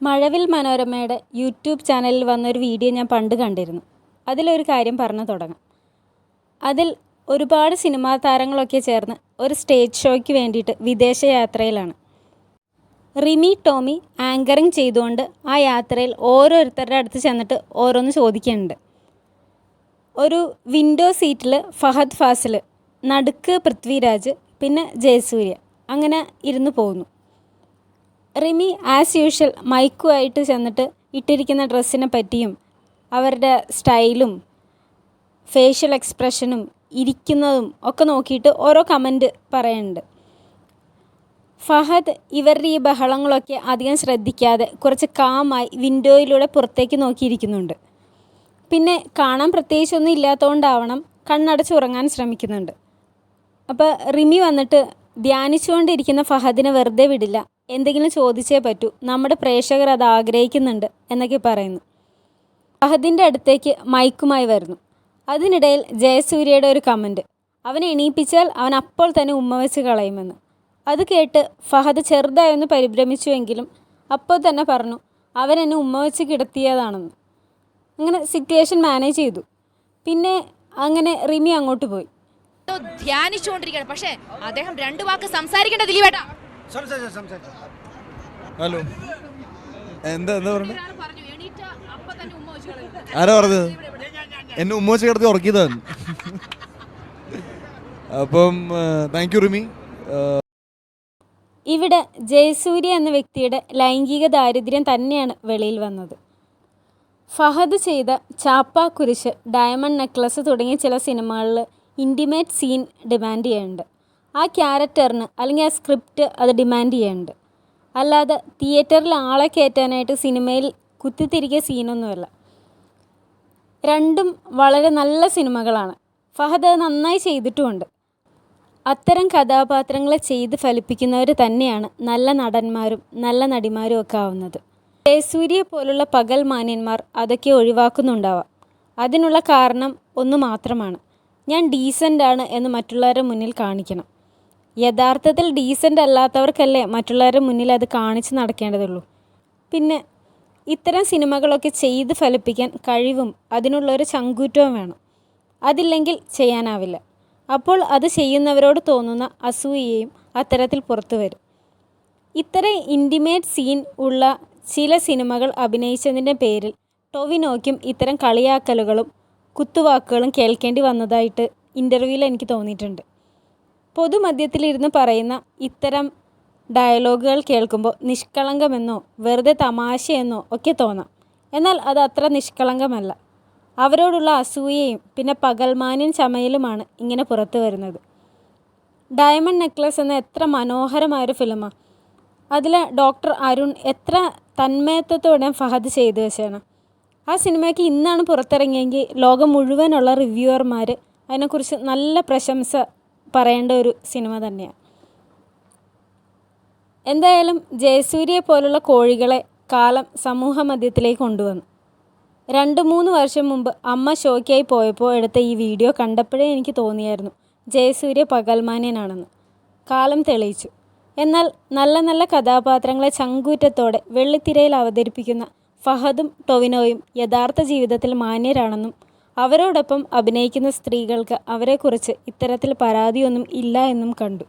മഴവിൽ മനോരമയുടെ യൂട്യൂബ് ചാനലിൽ വന്നൊരു വീഡിയോ ഞാൻ പണ്ട് കണ്ടിരുന്നു. അതിലൊരു കാര്യം പറഞ്ഞു തുടങ്ങാം. അതിൽ ഒരുപാട് സിനിമാ താരങ്ങളൊക്കെ ചേർന്ന് ഒരു സ്റ്റേജ് ഷോയ്ക്ക് വേണ്ടിയിട്ട് വിദേശ യാത്രയിലാണ് റിമി ടോമി ആങ്കറിങ് ചെയ്തുകൊണ്ട് ആ യാത്രയിൽ ഓരോരുത്തരുടെ അടുത്ത് ചെന്നിട്ട് ഓരോന്ന് ചോദിക്കുന്നുണ്ട്. ഒരു വിൻഡോ സീറ്റിൽ ഫഹദ് ഫാസിൽ നടുക്ക് പൃഥ്വിരാജ് പിന്നെ ജയസൂര്യ. അങ്ങനെ ഇരുന്ന് പോകുന്നു. റിമി ആസ് യൂഷ്വൽ മൈക്കുമായിട്ട് ചെന്നിട്ട് ഇട്ടിരിക്കുന്ന ഡ്രസ്സിനെ പറ്റിയും അവരുടെ സ്റ്റൈലും ഫേഷ്യൽ എക്സ്പ്രഷനും ഇരിക്കുന്നതും ഒക്കെ നോക്കിയിട്ട് ഓരോ കമന്റ് പറയുന്നുണ്ട് ഫഹദ് ഇവരുടെ ഈ ബഹളങ്ങളൊക്കെ അധികം ശ്രദ്ധിക്കാതെ കുറച്ച് കാമായി വിൻഡോയിലൂടെ പുറത്തേക്ക് നോക്കിയിരിക്കുന്നുണ്ട്. പിന്നെ കാണാൻ പ്രത്യേകിച്ചൊന്നും ഇല്ലാത്തതുകൊണ്ടാവണം കണ്ണടച്ച് ഉറങ്ങാൻ ശ്രമിക്കുന്നുണ്ട്. അപ്പോൾ റിമി വന്നിട്ട് ധ്യാനിച്ചുകൊണ്ടിരിക്കുന്ന ഫഹദിനെ വെറുതെ വിടില്ല. എന്തെങ്കിലും ചോദിച്ചേ പറ്റൂ. നമ്മുടെ പ്രേക്ഷകർ അത് ആഗ്രഹിക്കുന്നുണ്ട് എന്നൊക്കെ പറയുന്നു. ഫഹദിന്റെ അടുത്തേക്ക് മൈക്കുമായി വരുന്നു. അതിനിടയിൽ ജയസൂര്യയുടെ ഒരു കമന്റ് അവനെ എണീപ്പിച്ചാൽ അവൻ അപ്പോൾ തന്നെ ഉമ്മ വെച്ച് കളയുമെന്ന്. അത് കേട്ട് ഫഹദ് ചെറുതായൊന്ന് പരിഭ്രമിച്ചുവെങ്കിലും അപ്പോൾ തന്നെ പറഞ്ഞു അവൻ എന്നെ ഉമ്മ വെച്ച് കിടത്തിയതാണെന്ന്. അങ്ങനെ സിറ്റുവേഷൻ മാനേജ് ചെയ്തു. പിന്നെ അങ്ങനെ റിമി അങ്ങോട്ട് പോയി. ധ്യാനിച്ചുകൊണ്ടിരിക്കുകയാണ്. പക്ഷേ അദ്ദേഹം രണ്ടു വാക്ക് സംസാരിക്കേണ്ട ദിലീപേട്ടാ സംസാരിച്ചു സംസാരിച്ചു. ഹലോ. എന്താ എന്താ പറഞ്ഞത് പറഞ്ഞു തന്നെ ഉമ്മ വെച്ച് ആരാ പറഞ്ഞത്? എന്നെ ഉമ്മ വെച്ച് കിടത്തി ഉറക്കിയതാണ് അപ്പം താങ്ക് യു റിമി. ഇവിടെ ജയസൂര്യ എന്ന വ്യക്തിയുടെ ലൈംഗിക ദാരിദ്ര്യം തന്നെയാണ് വെളിയിൽ വന്നത്. ഫഹദ് ചെയ്ത ചാപ്പ കുരിശ് ഡയമണ്ട് നെക്ലസ് തുടങ്ങിയ ചില സിനിമകളിൽ ഇന്റിമേറ്റ് സീൻ ഡിമാൻഡ് ചെയ്യുന്നുണ്ട്. ആ ക്യാരക്ടറിന് അല്ലെങ്കിൽ ആ സ്ക്രിപ്റ്റ് അത് ഡിമാൻഡ് ചെയ്യുന്നുണ്ട്. അല്ലാതെ തിയേറ്ററിൽ ആളെ കയറ്റാനായിട്ട് സിനിമയിൽ കുത്തിത്തിരിക്കിയ സീനൊന്നുമല്ല. രണ്ടും വളരെ നല്ല സിനിമകളാണ്. ഫഹദ് നന്നായി ചെയ്തിട്ടുമുണ്ട്. അത്തരം കഥാപാത്രങ്ങളെ ചെയ്ത് ഫലിപ്പിക്കുന്നവർ തന്നെയാണ് നല്ല നടന്മാരും നല്ല നടിമാരും ഒക്കെ ആവുന്നത്. ജയസൂര്യെ പോലുള്ള പകൽ മാന്യന്മാർ അതൊക്കെ ഒഴിവാക്കുന്നുണ്ടാവാം. അതിനുള്ള കാരണം ഒന്ന് മാത്രമാണ്. ഞാൻ ഡീസന്റ് ആണ് എന്ന് മറ്റുള്ളവരുടെ മുന്നിൽ കാണിക്കണം. യഥാർത്ഥത്തിൽ ഡീസന്റ് അല്ലാത്തവർക്കല്ലേ മറ്റുള്ളവരുടെ മുന്നിൽ അത് കാണിച്ച് നടക്കേണ്ടതുള്ളൂ. പിന്നെ ഇത്തരം സിനിമകളൊക്കെ ചെയ്ത് ഫലിപ്പിക്കാൻ കഴിവും അതിനുള്ളൊരു ചങ്കൂറ്റവും വേണം. അതില്ലെങ്കിൽ ചെയ്യാനാവില്ല. അപ്പോൾ അത് ചെയ്യുന്നവരോട് തോന്നുന്ന അസൂയയും അത്തരത്തിൽ പുറത്തു വരും. ഇത്തരം ഇന്റിമേറ്റ് സീൻ ഉള്ള ചില സിനിമകൾ അഭിനയിച്ചതിന്റെ പേരിൽ ടൊവിനോയ്ക്കും ഇത്തരം കളിയാക്കലുകളും കുത്തുവാക്കുകളും കേൾക്കേണ്ടി വന്നതായിട്ട് ഇന്റർവ്യൂവിൽ എനിക്ക് തോന്നിയിട്ടുണ്ട്. പൊതുമധ്യത്തിലിരുന്ന് പറയുന്ന ഇത്തരം ഡയലോഗുകൾ കേൾക്കുമ്പോൾ നിഷ്കളങ്കമെന്നോ വെറുതെ തമാശയെന്നോ ഒക്കെ തോന്നാം. എന്നാൽ അത് അത്ര നിഷ്കളങ്കമല്ല. അവരോടുള്ള അസൂയയും പിന്നെ പകൽമാന്യൻ ചമയലുമാണ് ഇങ്ങനെ പുറത്തു വരുന്നത്. ഡയമണ്ട് നെക്ലസ് എന്ന എത്ര മനോഹരമായൊരു ഫിലിമാണ് അതിൽ ഡോക്ടർ അരുൺ എത്ര തന്മയത്വത്തോടെ ഫഹദ് ചെയ്തു വെച്ചാണ് ആ സിനിമയ്ക്ക് ഇന്നാണ് പുറത്തിറങ്ങിയെങ്കിൽ ലോകം മുഴുവനുള്ള റിവ്യൂവർമാർ അതിനെക്കുറിച്ച് നല്ല പ്രശംസ പറയേണ്ട ഒരു സിനിമ തന്നെയാണ് എന്തായാലും ജയസൂര്യയെ പോലുള്ള കോഴികളെ കാലം സമൂഹ മധ്യത്തിലേക്ക് കൊണ്ടുവന്നു. രണ്ട് മൂന്ന് വർഷം മുമ്പ് അമ്മ ഷോയ്ക്കായി പോയപ്പോൾ എടുത്ത ഈ വീഡിയോ കണ്ടപ്പോഴേ എനിക്ക് തോന്നിയായിരുന്നു ജയസൂര്യ പകൽമാന്യനാണെന്ന്. കാലം തെളിയിച്ചു. എന്നാൽ നല്ല നല്ല കഥാപാത്രങ്ങളെ ചങ്കൂറ്റത്തോടെ വെള്ളിത്തിരയിൽ അവതരിപ്പിക്കുന്ന ഫഹദും ടൊവിനോയും യഥാർത്ഥ ജീവിതത്തിൽ മാന്യരാണെന്നും അവരോടൊപ്പം അഭിനയിക്കുന്ന സ്ത്രീകൾക്ക് അവരെക്കുറിച്ച് ഇത്തരത്തിൽ പരാതിയൊന്നും ഇല്ല എന്നും കണ്ടു.